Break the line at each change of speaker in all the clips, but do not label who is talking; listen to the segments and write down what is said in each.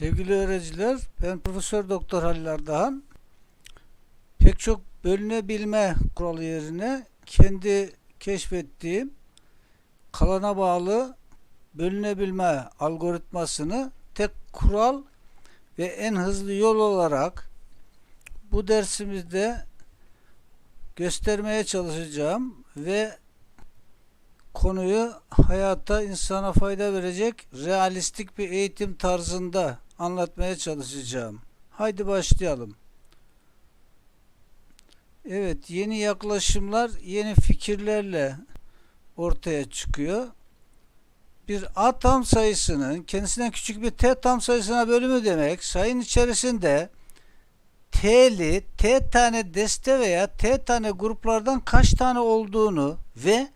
Sevgili öğrenciler, ben Profesör Doktor Halil Ardahan. Pek çok bölünebilme kuralı yerine kendi keşfettiğim kalana bağlı bölünebilme algoritmasını tek kural ve en hızlı yol olarak bu dersimizde göstermeye çalışacağım ve konuyu hayata insana fayda verecek realistik bir eğitim tarzında anlatmaya çalışacağım. Haydi başlayalım. Evet, yeni yaklaşımlar, yeni fikirlerle ortaya çıkıyor. Bir A tam sayısının kendisinden küçük bir T tam sayısına bölümü demek, sayının içerisinde T'li, T tane deste veya T tane gruplardan kaç tane olduğunu ve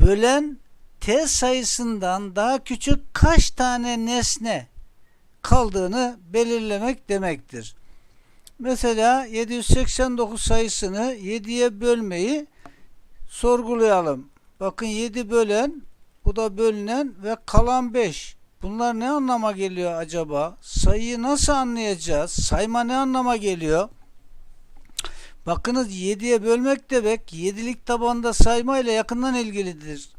bölen t sayısından daha küçük kaç tane nesne kaldığını belirlemek demektir. Mesela 789 sayısını 7'ye bölmeyi sorgulayalım. Bakın 7 bölen, bu da bölünen ve kalan 5. Bunlar ne anlama geliyor acaba? Sayıyı nasıl anlayacağız? Sayma ne anlama geliyor? Bakınız 7'ye bölmek demek 7'lik tabanda sayma ile yakından ilgilidir.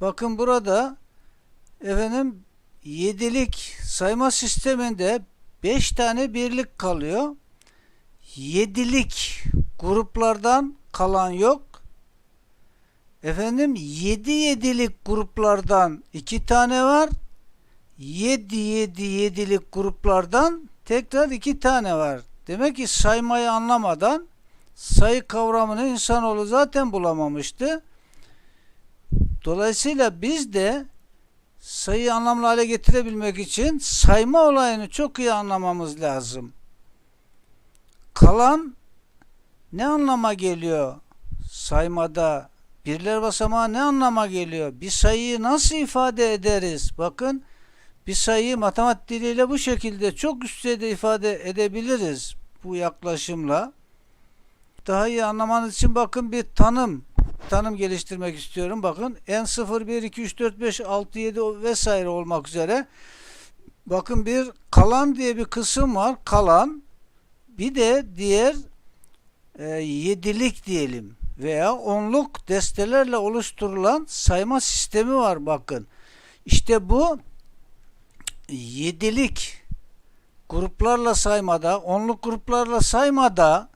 Bakın burada efendim 7'lik sayma sisteminde 5 tane birlik kalıyor. 7'lik gruplardan kalan yok. Efendim 7 7'lik gruplardan 2 tane var. 7 7 7'lik gruplardan tekrar 2 tane var. Demek ki saymayı anlamadan sayı kavramını insanoğlu zaten bulamamıştı. Dolayısıyla biz de sayı anlamlı hale getirebilmek için sayma olayını çok iyi anlamamız lazım. Kalan ne anlama geliyor saymada? Birler basamağı ne anlama geliyor? Bir sayıyı nasıl ifade ederiz? Bakın bir sayıyı matematik diliyle bu şekilde çok üst düzeyde ifade edebiliriz bu yaklaşımla. Daha iyi anlamanız için bakın bir tanım tanım geliştirmek istiyorum. Bakın n0 1 2 3 4 5 6 7 vesaire olmak üzere. Bakın bir kalan diye bir kısım var. Kalan bir de diğer e, yedilik diyelim veya onluk destelerle oluşturulan sayma sistemi var bakın. İşte bu yedilik gruplarla saymada, onluk gruplarla saymada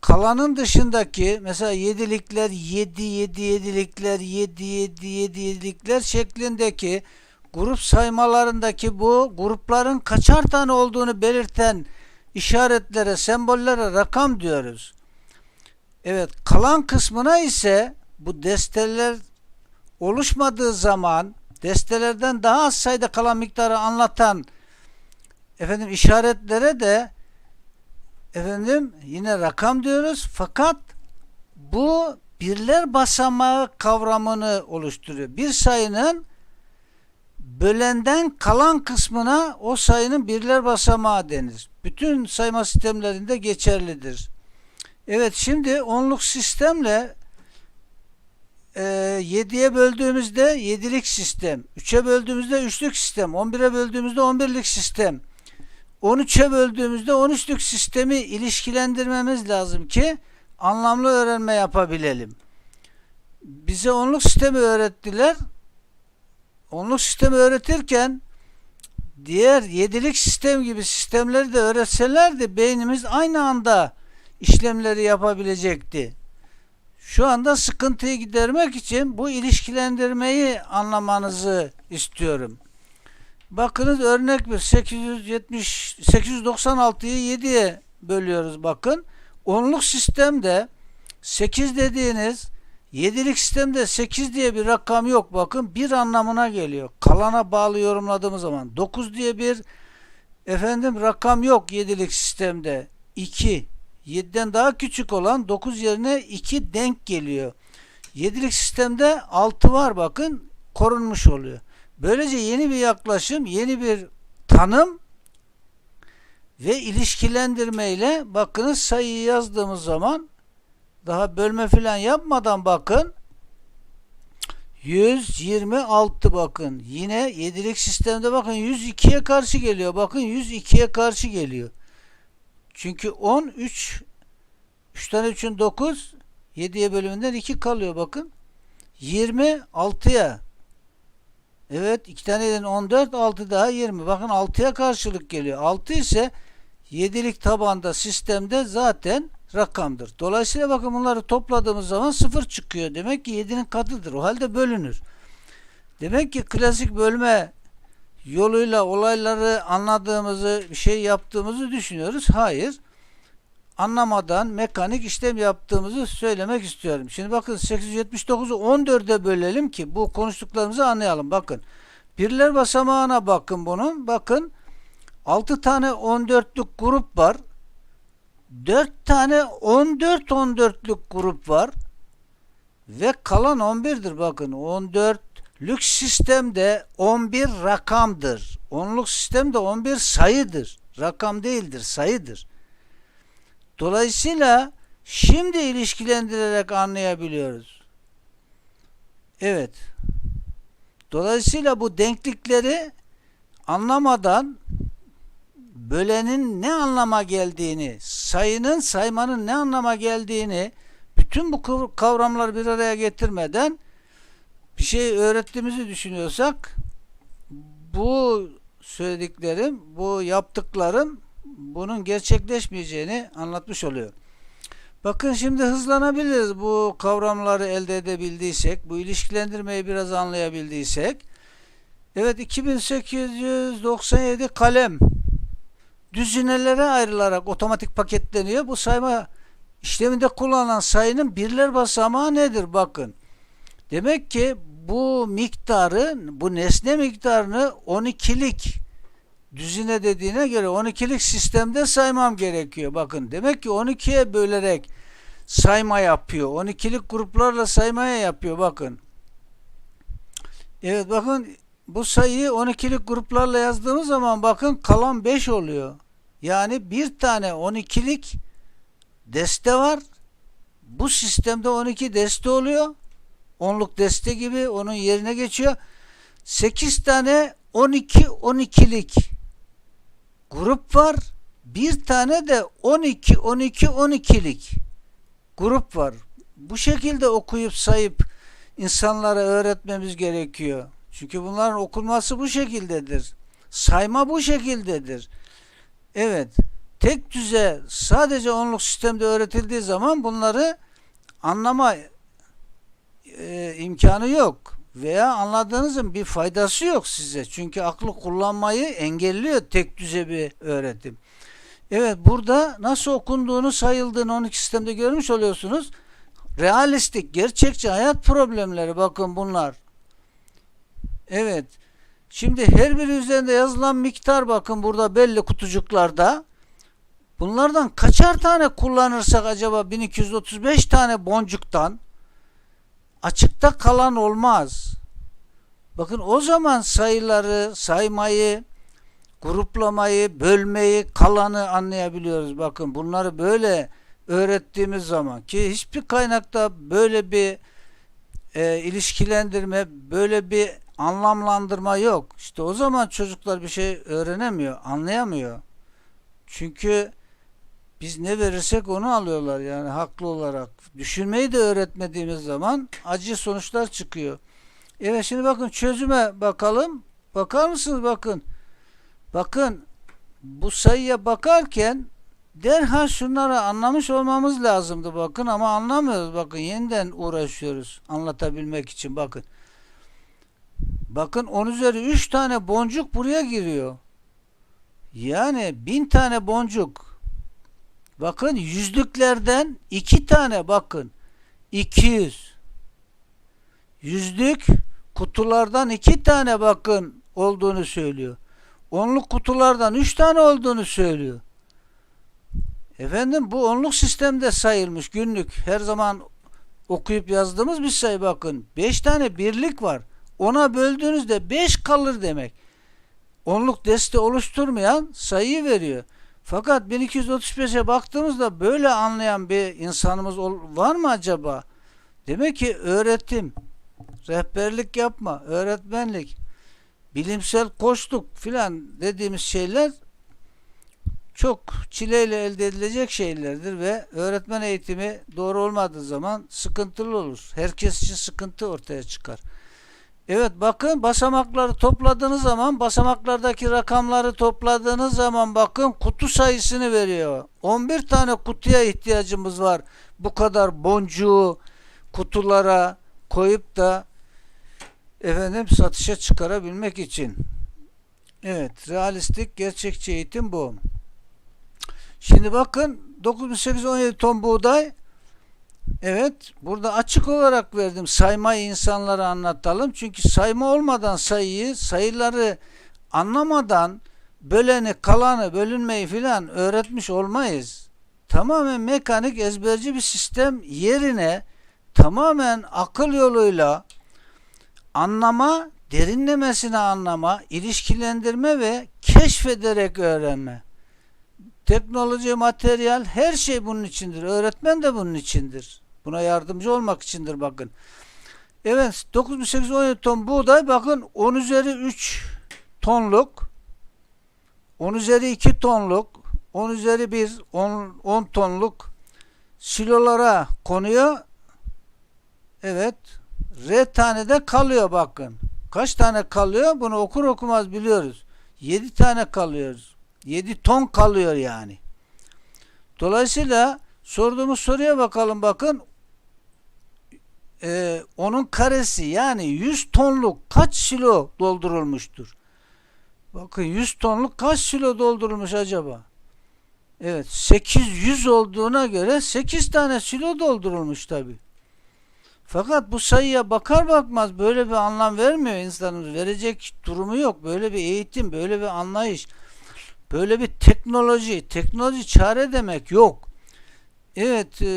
kalanın dışındaki mesela yedilikler, yedi, yedi, yedilikler, yedi, yedi, yedi, yedilikler şeklindeki grup saymalarındaki bu grupların kaçar tane olduğunu belirten işaretlere, sembollere rakam diyoruz. Evet, kalan kısmına ise bu desteler oluşmadığı zaman destelerden daha az sayıda kalan miktarı anlatan efendim işaretlere de efendim yine rakam diyoruz fakat bu birler basamağı kavramını oluşturuyor. Bir sayının bölenden kalan kısmına o sayının birler basamağı denir. Bütün sayma sistemlerinde geçerlidir. Evet şimdi onluk sistemle e, 7'ye böldüğümüzde 7'lik sistem, 3'e böldüğümüzde 3'lük sistem, 11'e böldüğümüzde 11'lik sistem, 13'e böldüğümüzde 13'lük sistemi ilişkilendirmemiz lazım ki anlamlı öğrenme yapabilelim. Bize onluk sistemi öğrettiler. Onluk sistemi öğretirken diğer yedilik sistem gibi sistemleri de öğretselerdi beynimiz aynı anda işlemleri yapabilecekti. Şu anda sıkıntıyı gidermek için bu ilişkilendirmeyi anlamanızı istiyorum. Bakınız örnek bir 870 896'yı 7'ye bölüyoruz bakın. Onluk sistemde 8 dediğiniz 7'lik sistemde 8 diye bir rakam yok bakın bir anlamına geliyor. Kalana bağlı yorumladığımız zaman 9 diye bir efendim rakam yok 7'lik sistemde. 2 7'den daha küçük olan 9 yerine 2 denk geliyor. 7'lik sistemde 6 var bakın korunmuş oluyor. Böylece yeni bir yaklaşım, yeni bir tanım ve ilişkilendirmeyle bakınız sayıyı yazdığımız zaman daha bölme filan yapmadan bakın 126 bakın. Yine yedilik sistemde bakın 102'ye karşı geliyor. Bakın 102'ye karşı geliyor. Çünkü 10 3 3 tane 3'ün 9 7'ye bölümünden 2 kalıyor bakın. 26'ya Evet 2 tane 7'den 14 6 daha 20. Bakın 6'ya karşılık geliyor. 6 ise 7'lik tabanda sistemde zaten rakamdır. Dolayısıyla bakın bunları topladığımız zaman 0 çıkıyor. Demek ki 7'nin katıdır. O halde bölünür. Demek ki klasik bölme yoluyla olayları anladığımızı, bir şey yaptığımızı düşünüyoruz. Hayır. Anlamadan mekanik işlem yaptığımızı söylemek istiyorum. Şimdi bakın 879'u 14'e bölelim ki bu konuştuklarımızı anlayalım. Bakın. Birler basamağına bakın bunun. Bakın 6 tane 14'lük grup var. 4 tane 14 14'lük grup var. Ve kalan 11'dir bakın. 14'lük sistemde 11 rakamdır. Onluk sistemde 11 sayıdır. Rakam değildir, sayıdır. Dolayısıyla şimdi ilişkilendirerek anlayabiliyoruz. Evet. Dolayısıyla bu denklikleri anlamadan bölenin ne anlama geldiğini, sayının, saymanın ne anlama geldiğini bütün bu kavramları bir araya getirmeden bir şey öğrettiğimizi düşünüyorsak bu söylediklerim, bu yaptıklarım bunun gerçekleşmeyeceğini anlatmış oluyor. Bakın şimdi hızlanabiliriz bu kavramları elde edebildiysek, bu ilişkilendirmeyi biraz anlayabildiysek. Evet 2897 kalem düzinelere ayrılarak otomatik paketleniyor. Bu sayma işleminde kullanılan sayının birler basamağı nedir? Bakın. Demek ki bu miktarı, bu nesne miktarını 12'lik düzine dediğine göre 12'lik sistemde saymam gerekiyor. Bakın demek ki 12'ye bölerek sayma yapıyor. 12'lik gruplarla saymaya yapıyor. Bakın. Evet bakın bu sayıyı 12'lik gruplarla yazdığımız zaman bakın kalan 5 oluyor. Yani bir tane 12'lik deste var. Bu sistemde 12 deste oluyor. Onluk deste gibi onun yerine geçiyor. 8 tane 12 12'lik grup var. Bir tane de 12 12 12'lik grup var. Bu şekilde okuyup sayıp insanlara öğretmemiz gerekiyor. Çünkü bunların okunması bu şekildedir. Sayma bu şekildedir. Evet. Tek düze sadece onluk sistemde öğretildiği zaman bunları anlama e, imkanı yok. Veya anladığınızın bir faydası yok size. Çünkü aklı kullanmayı engelliyor tek düze bir öğretim. Evet burada nasıl okunduğunu sayıldığını 12 sistemde görmüş oluyorsunuz. Realistik, gerçekçi hayat problemleri bakın bunlar. Evet. Şimdi her biri üzerinde yazılan miktar bakın burada belli kutucuklarda. Bunlardan kaçar tane kullanırsak acaba 1235 tane boncuktan açıkta kalan olmaz. Bakın o zaman sayıları, saymayı, gruplamayı, bölmeyi, kalanı anlayabiliyoruz. Bakın bunları böyle öğrettiğimiz zaman ki hiçbir kaynakta böyle bir e, ilişkilendirme, böyle bir anlamlandırma yok. İşte o zaman çocuklar bir şey öğrenemiyor, anlayamıyor. Çünkü biz ne verirsek onu alıyorlar yani haklı olarak. Düşünmeyi de öğretmediğimiz zaman acı sonuçlar çıkıyor. Evet şimdi bakın çözüme bakalım. Bakar mısınız bakın. Bakın bu sayıya bakarken derhal şunları anlamış olmamız lazımdı bakın ama anlamıyoruz bakın yeniden uğraşıyoruz anlatabilmek için bakın. Bakın 10 üzeri 3 tane boncuk buraya giriyor. Yani 1000 tane boncuk. Bakın yüzlüklerden 2 tane bakın. 200. Yüzlük kutulardan 2 tane bakın olduğunu söylüyor. Onluk kutulardan 3 tane olduğunu söylüyor. Efendim bu onluk sistemde sayılmış günlük. Her zaman okuyup yazdığımız bir sayı bakın. 5 tane birlik var. Ona böldüğünüzde 5 kalır demek. Onluk deste oluşturmayan sayıyı veriyor. Fakat 1235'e baktığımızda böyle anlayan bir insanımız var mı acaba? Demek ki öğretim rehberlik yapma, öğretmenlik, bilimsel koçluk filan dediğimiz şeyler çok çileyle elde edilecek şeylerdir ve öğretmen eğitimi doğru olmadığı zaman sıkıntılı olur. Herkes için sıkıntı ortaya çıkar. Evet bakın basamakları topladığınız zaman basamaklardaki rakamları topladığınız zaman bakın kutu sayısını veriyor. 11 tane kutuya ihtiyacımız var. Bu kadar boncuğu kutulara koyup da efendim satışa çıkarabilmek için. Evet, realistik gerçekçi eğitim bu. Şimdi bakın 9817 ton buğday Evet, burada açık olarak verdim. Saymayı insanlara anlatalım. Çünkü sayma olmadan sayıyı, sayıları anlamadan böleni, kalanı, bölünmeyi filan öğretmiş olmayız. Tamamen mekanik, ezberci bir sistem yerine tamamen akıl yoluyla anlama, derinlemesine anlama, ilişkilendirme ve keşfederek öğrenme. Teknoloji, materyal her şey bunun içindir. Öğretmen de bunun içindir. Buna yardımcı olmak içindir bakın. Evet 9817 ton buğday bakın 10 üzeri 3 tonluk 10 üzeri 2 tonluk 10 üzeri 1 10, 10 tonluk silolara konuyor. Evet. R tane de kalıyor bakın. Kaç tane kalıyor? Bunu okur okumaz biliyoruz. 7 tane kalıyoruz. 7 ton kalıyor yani. Dolayısıyla sorduğumuz soruya bakalım bakın. Ee, onun karesi yani 100 tonluk kaç kilo doldurulmuştur? Bakın 100 tonluk kaç kilo doldurulmuş acaba? Evet 800 olduğuna göre 8 tane kilo doldurulmuş tabi. Fakat bu sayıya bakar bakmaz böyle bir anlam vermiyor insanımız. Verecek durumu yok. Böyle bir eğitim, böyle bir anlayış. Böyle bir teknoloji, teknoloji çare demek yok. Evet, e,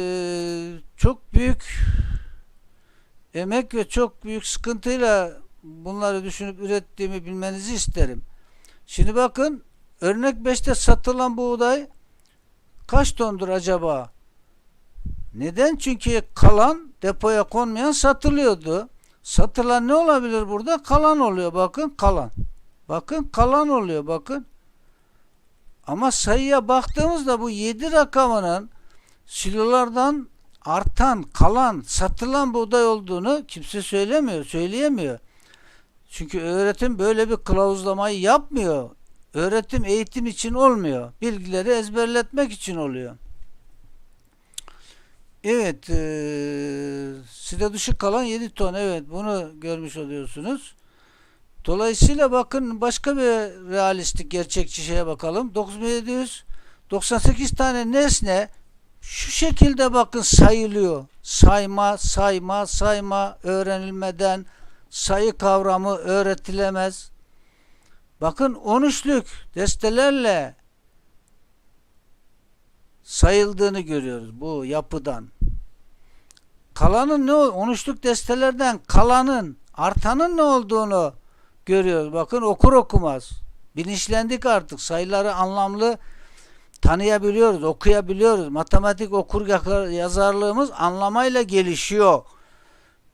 çok büyük emek ve çok büyük sıkıntıyla bunları düşünüp ürettiğimi bilmenizi isterim. Şimdi bakın, örnek 5'te satılan buğday kaç tondur acaba? Neden? Çünkü kalan depoya konmayan satılıyordu. Satılan ne olabilir burada? Kalan oluyor bakın, kalan. Bakın kalan oluyor bakın. Ama sayıya baktığımızda bu 7 rakamının silolardan artan, kalan, satılan buğday olduğunu kimse söylemiyor, söyleyemiyor. Çünkü öğretim böyle bir kılavuzlamayı yapmıyor. Öğretim eğitim için olmuyor. Bilgileri ezberletmek için oluyor. Evet, e, sile dışı kalan 7 ton. Evet, bunu görmüş oluyorsunuz. Dolayısıyla bakın başka bir realistik gerçekçi şeye bakalım. 9798 tane nesne şu şekilde bakın sayılıyor. Sayma, sayma, sayma öğrenilmeden sayı kavramı öğretilemez. Bakın 13'lük destelerle sayıldığını görüyoruz bu yapıdan. Kalanın ne 13'lük destelerden kalanın artanın ne olduğunu görüyoruz. Bakın okur okumaz. Bilinçlendik artık. Sayıları anlamlı tanıyabiliyoruz, okuyabiliyoruz. Matematik okur yazarlığımız anlamayla gelişiyor.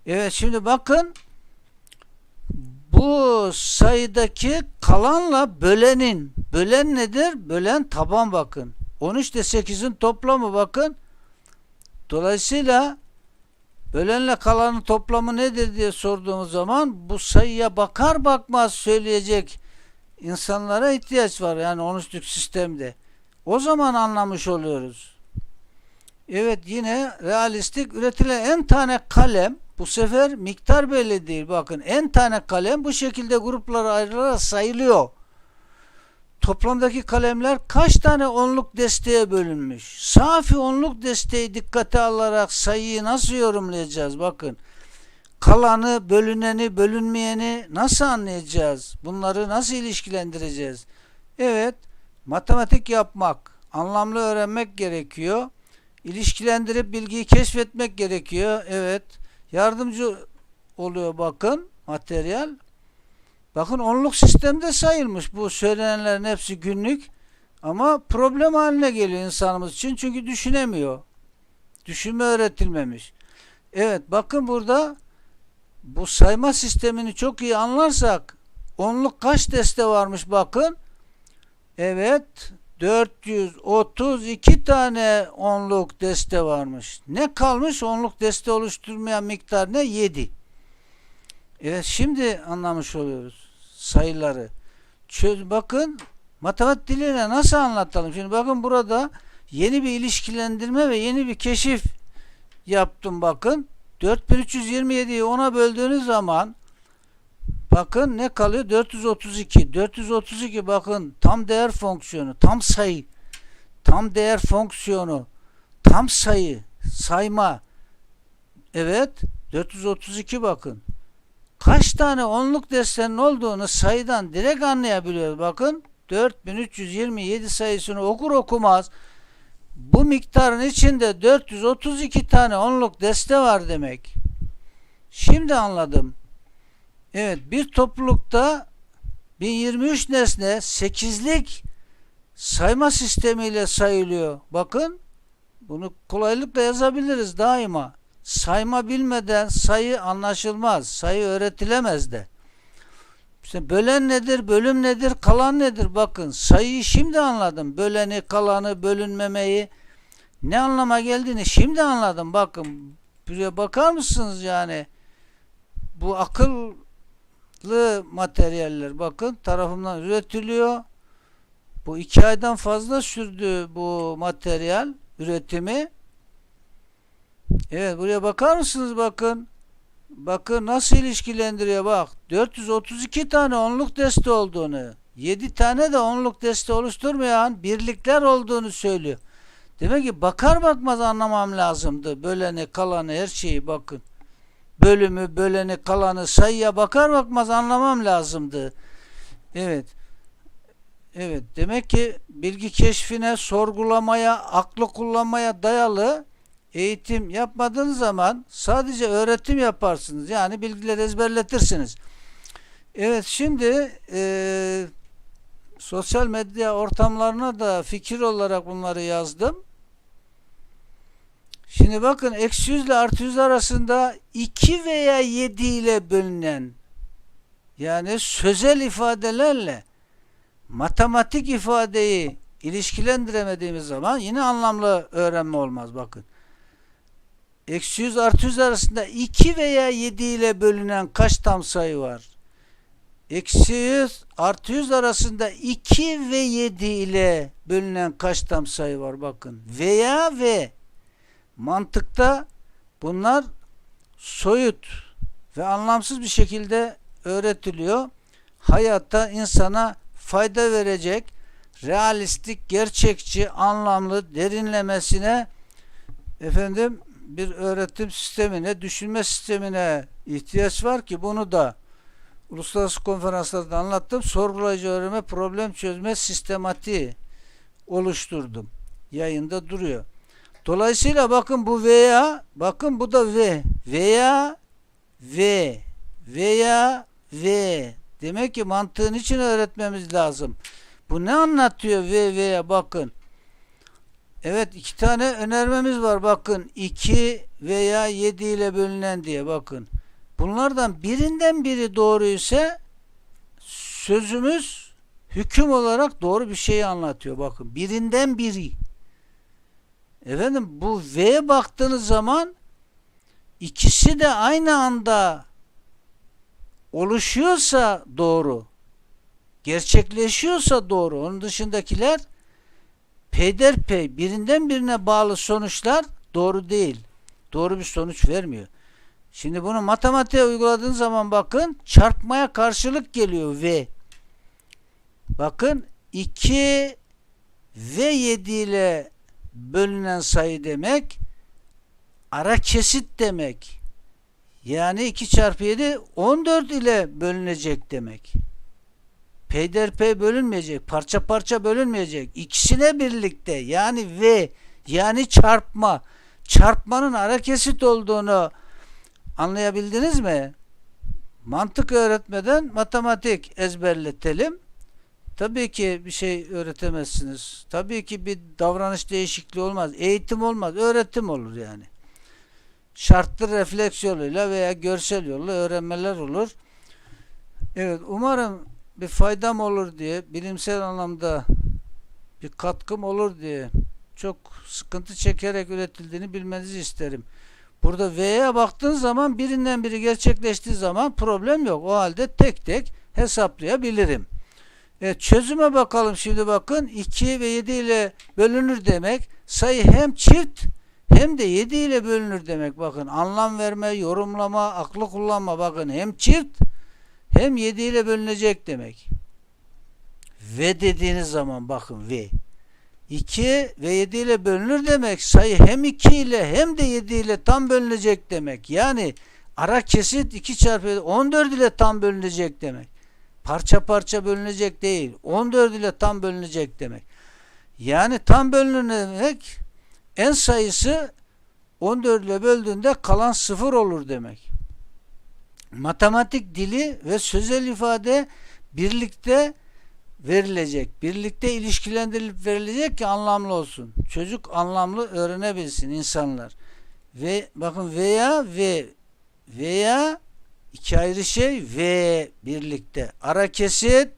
Evet şimdi bakın bu sayıdaki kalanla bölenin bölen nedir? Bölen taban bakın. 13 ile 8'in toplamı bakın. Dolayısıyla Bölenle kalanın toplamı nedir diye sorduğumuz zaman bu sayıya bakar bakmaz söyleyecek insanlara ihtiyaç var. Yani 13'lük sistemde. O zaman anlamış oluyoruz. Evet yine realistik üretilen en tane kalem bu sefer miktar belli değil. Bakın en tane kalem bu şekilde gruplara ayrılarak sayılıyor. Toplamdaki kalemler kaç tane onluk desteğe bölünmüş? Safi onluk desteği dikkate alarak sayıyı nasıl yorumlayacağız? Bakın. Kalanı, bölüneni, bölünmeyeni nasıl anlayacağız? Bunları nasıl ilişkilendireceğiz? Evet, matematik yapmak, anlamlı öğrenmek gerekiyor. İlişkilendirip bilgiyi keşfetmek gerekiyor. Evet, yardımcı oluyor bakın materyal. Bakın onluk sistemde sayılmış bu söylenenlerin hepsi günlük ama problem haline geliyor insanımız için çünkü düşünemiyor. Düşünme öğretilmemiş. Evet bakın burada bu sayma sistemini çok iyi anlarsak onluk kaç deste varmış bakın. Evet 432 tane onluk deste varmış. Ne kalmış? Onluk deste oluşturmayan miktar ne? 7. Evet şimdi anlamış oluyoruz sayıları. Çöz, bakın matematik diliyle nasıl anlatalım? Şimdi bakın burada yeni bir ilişkilendirme ve yeni bir keşif yaptım bakın. 4327'yi 10'a böldüğünüz zaman bakın ne kalıyor? 432. 432 bakın tam değer fonksiyonu, tam sayı, tam değer fonksiyonu, tam sayı, sayma. Evet, 432 bakın. Kaç tane onluk destenin olduğunu sayıdan direkt anlayabiliyoruz. Bakın 4327 sayısını okur okumaz bu miktarın içinde 432 tane onluk deste var demek. Şimdi anladım. Evet bir toplulukta 1023 nesne 8'lik sayma sistemiyle sayılıyor. Bakın bunu kolaylıkla yazabiliriz daima. Sayma bilmeden sayı anlaşılmaz. Sayı öğretilemez de. İşte bölen nedir, bölüm nedir, kalan nedir? Bakın sayıyı şimdi anladım. Böleni, kalanı, bölünmemeyi ne anlama geldiğini şimdi anladım. Bakın buraya bakar mısınız yani? Bu akıllı materyaller bakın tarafımdan üretiliyor. Bu iki aydan fazla sürdü bu materyal üretimi. Evet buraya bakar mısınız bakın. Bakın nasıl ilişkilendiriyor bak. 432 tane onluk deste olduğunu, 7 tane de onluk deste oluşturmayan birlikler olduğunu söylüyor. Demek ki bakar bakmaz anlamam lazımdı. Böleni, kalanı, her şeyi bakın. Bölümü, böleni, kalanı, sayıya bakar bakmaz anlamam lazımdı. Evet. Evet. Demek ki bilgi keşfine, sorgulamaya, aklı kullanmaya dayalı eğitim yapmadığınız zaman sadece öğretim yaparsınız. Yani bilgileri ezberletirsiniz. Evet şimdi e, sosyal medya ortamlarına da fikir olarak bunları yazdım. Şimdi bakın eksi 100 ile artı 100 arasında 2 veya 7 ile bölünen yani sözel ifadelerle matematik ifadeyi ilişkilendiremediğimiz zaman yine anlamlı öğrenme olmaz bakın. Eksi 100 artı 100 arasında 2 veya 7 ile bölünen kaç tam sayı var? Eksi 100 artı 100 arasında 2 ve 7 ile bölünen kaç tam sayı var? Bakın. Veya ve mantıkta bunlar soyut ve anlamsız bir şekilde öğretiliyor. Hayatta insana fayda verecek, realistik, gerçekçi, anlamlı, derinlemesine efendim bir öğretim sistemine, düşünme sistemine ihtiyaç var ki bunu da uluslararası konferanslarda anlattım. Sorgulayıcı öğrenme, problem çözme sistematiği oluşturdum. Yayında duruyor. Dolayısıyla bakın bu veya bakın bu da ve veya ve veya ve demek ki mantığın için öğretmemiz lazım. Bu ne anlatıyor ve veya bakın. Evet iki tane önermemiz var bakın 2 veya 7 ile bölünen diye bakın. Bunlardan birinden biri doğru ise sözümüz hüküm olarak doğru bir şeyi anlatıyor bakın. Birinden biri. Efendim bu V'ye baktığınız zaman ikisi de aynı anda oluşuyorsa doğru. Gerçekleşiyorsa doğru. Onun dışındakiler peyderpey birinden birine bağlı sonuçlar doğru değil. Doğru bir sonuç vermiyor. Şimdi bunu matematiğe uyguladığın zaman bakın çarpmaya karşılık geliyor V. Bakın 2 ve 7 ile bölünen sayı demek ara kesit demek. Yani 2 çarpı 7 14 ile bölünecek demek. Peyderpey bölünmeyecek. Parça parça bölünmeyecek. İkisine birlikte yani ve yani çarpma. Çarpmanın ara kesit olduğunu anlayabildiniz mi? Mantık öğretmeden matematik ezberletelim. Tabii ki bir şey öğretemezsiniz. Tabii ki bir davranış değişikliği olmaz. Eğitim olmaz. Öğretim olur yani. şartlı refleks yoluyla veya görsel yolla öğrenmeler olur. Evet umarım bir faydam olur diye bilimsel anlamda bir katkım olur diye çok sıkıntı çekerek üretildiğini bilmenizi isterim. Burada V'ye baktığın zaman birinden biri gerçekleştiği zaman problem yok. O halde tek tek hesaplayabilirim. Evet, çözüme bakalım şimdi bakın. 2 ve 7 ile bölünür demek. Sayı hem çift hem de 7 ile bölünür demek. Bakın anlam verme yorumlama aklı kullanma. Bakın hem çift hem 7 ile bölünecek demek. Ve dediğiniz zaman bakın ve 2 ve 7 ile bölünür demek. Sayı hem 2 ile hem de 7 ile tam bölünecek demek. Yani ara kesit 2 çarpı 7, 14 ile tam bölünecek demek parça parça bölünecek değil 14 ile tam bölünecek demek yani tam bölünür demek en sayısı 14 ile böldüğünde kalan sıfır olur demek. Matematik dili ve sözel ifade birlikte verilecek. Birlikte ilişkilendirilip verilecek ki anlamlı olsun. Çocuk anlamlı öğrenebilsin insanlar. Ve bakın veya ve veya iki ayrı şey ve birlikte. Ara kesit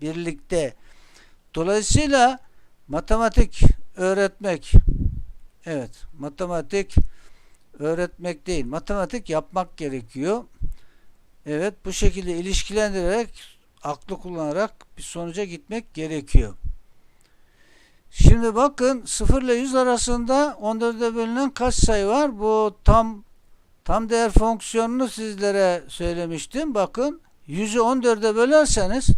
birlikte. Dolayısıyla matematik öğretmek Evet, matematik öğretmek değil, matematik yapmak gerekiyor. Evet, bu şekilde ilişkilendirerek, aklı kullanarak bir sonuca gitmek gerekiyor. Şimdi bakın 0 ile 100 arasında 14'e bölünen kaç sayı var? Bu tam tam değer fonksiyonunu sizlere söylemiştim. Bakın 100'ü 14'e bölerseniz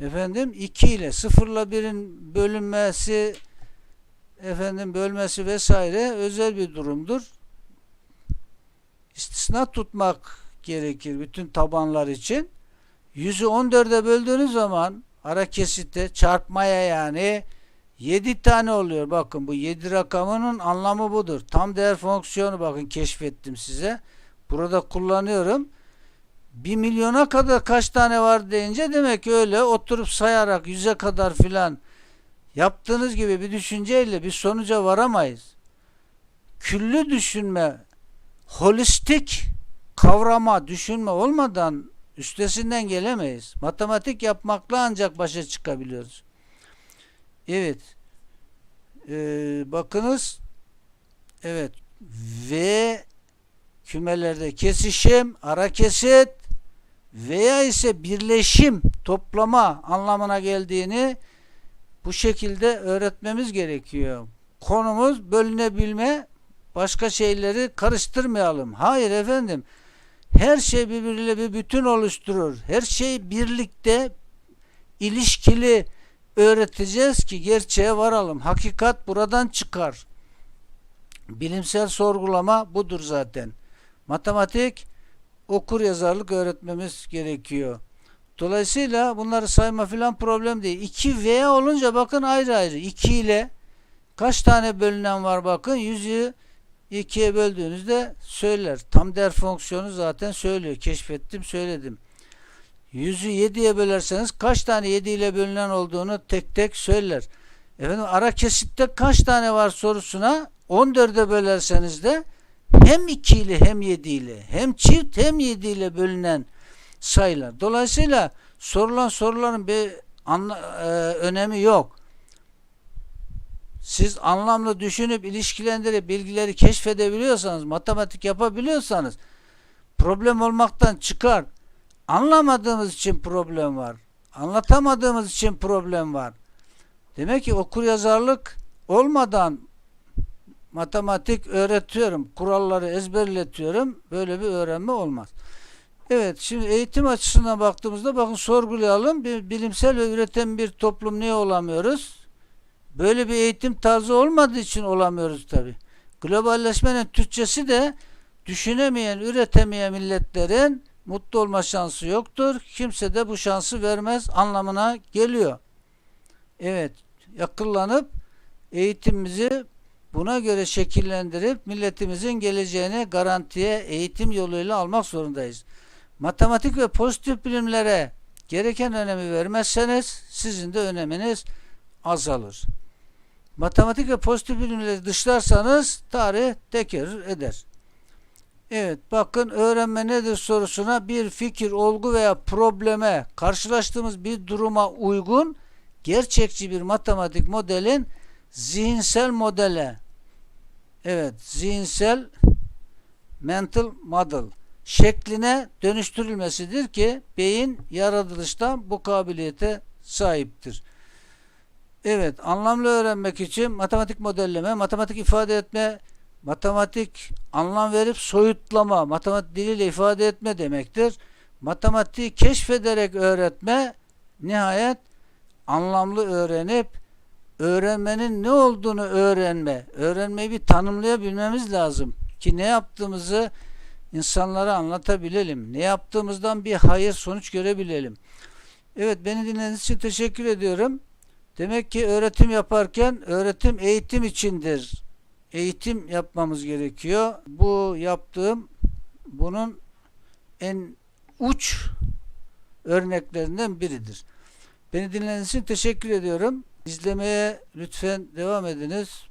efendim 2 ile 0 ile 1'in bölünmesi efendim bölmesi vesaire özel bir durumdur. İstisna tutmak gerekir bütün tabanlar için. 100'ü 14'e böldüğünüz zaman ara kesitte çarpmaya yani 7 tane oluyor. Bakın bu 7 rakamının anlamı budur. Tam değer fonksiyonu bakın keşfettim size. Burada kullanıyorum. 1 milyona kadar kaç tane var deyince demek ki öyle oturup sayarak 100'e kadar filan yaptığınız gibi bir düşünceyle bir sonuca varamayız. Küllü düşünme, holistik kavrama, düşünme olmadan üstesinden gelemeyiz. Matematik yapmakla ancak başa çıkabiliyoruz. Evet. Ee, bakınız. Evet. V kümelerde kesişim, ara kesit veya ise birleşim, toplama anlamına geldiğini bu şekilde öğretmemiz gerekiyor. Konumuz bölünebilme, başka şeyleri karıştırmayalım. Hayır efendim. Her şey birbiriyle bir bütün oluşturur. Her şey birlikte ilişkili öğreteceğiz ki gerçeğe varalım. Hakikat buradan çıkar. Bilimsel sorgulama budur zaten. Matematik okur yazarlık öğretmemiz gerekiyor. Dolayısıyla bunları sayma filan problem değil. 2 veya olunca bakın ayrı ayrı. 2 ile kaç tane bölünen var bakın. 100'ü 2'ye böldüğünüzde söyler. Tam değer fonksiyonu zaten söylüyor. Keşfettim söyledim. 100'ü 7'ye bölerseniz kaç tane 7 ile bölünen olduğunu tek tek söyler. Efendim ara kesitte kaç tane var sorusuna 14'e bölerseniz de hem 2 ile hem 7 ile hem çift hem 7 ile bölünen sayılar. Dolayısıyla sorulan soruların bir anla, e, önemi yok. Siz anlamlı düşünüp ilişkilendirip bilgileri keşfedebiliyorsanız, matematik yapabiliyorsanız problem olmaktan çıkar. Anlamadığımız için problem var. Anlatamadığımız için problem var. Demek ki okur yazarlık olmadan matematik öğretiyorum, kuralları ezberletiyorum. Böyle bir öğrenme olmaz. Evet, şimdi eğitim açısından baktığımızda bakın sorgulayalım. Bir bilimsel ve üreten bir toplum niye olamıyoruz? Böyle bir eğitim tarzı olmadığı için olamıyoruz tabi. Globalleşmenin Türkçesi de düşünemeyen, üretemeyen milletlerin mutlu olma şansı yoktur. Kimse de bu şansı vermez anlamına geliyor. Evet, akıllanıp eğitimimizi buna göre şekillendirip milletimizin geleceğini garantiye eğitim yoluyla almak zorundayız. Matematik ve pozitif bilimlere gereken önemi vermezseniz sizin de öneminiz azalır. Matematik ve pozitif bilimleri dışlarsanız tarih tekerrür eder. Evet bakın öğrenme nedir sorusuna bir fikir, olgu veya probleme karşılaştığımız bir duruma uygun gerçekçi bir matematik modelin zihinsel modele evet zihinsel mental model şekline dönüştürülmesidir ki beyin yaratılıştan bu kabiliyete sahiptir. Evet, anlamlı öğrenmek için matematik modelleme, matematik ifade etme, matematik anlam verip soyutlama, matematik diliyle ifade etme demektir. Matematiği keşfederek öğretme, nihayet anlamlı öğrenip öğrenmenin ne olduğunu öğrenme. Öğrenmeyi bir tanımlayabilmemiz lazım ki ne yaptığımızı insanlara anlatabilelim. Ne yaptığımızdan bir hayır sonuç görebilelim. Evet beni dinlediğiniz için teşekkür ediyorum. Demek ki öğretim yaparken öğretim eğitim içindir. Eğitim yapmamız gerekiyor. Bu yaptığım bunun en uç örneklerinden biridir. Beni dinlediğiniz için teşekkür ediyorum. İzlemeye lütfen devam ediniz.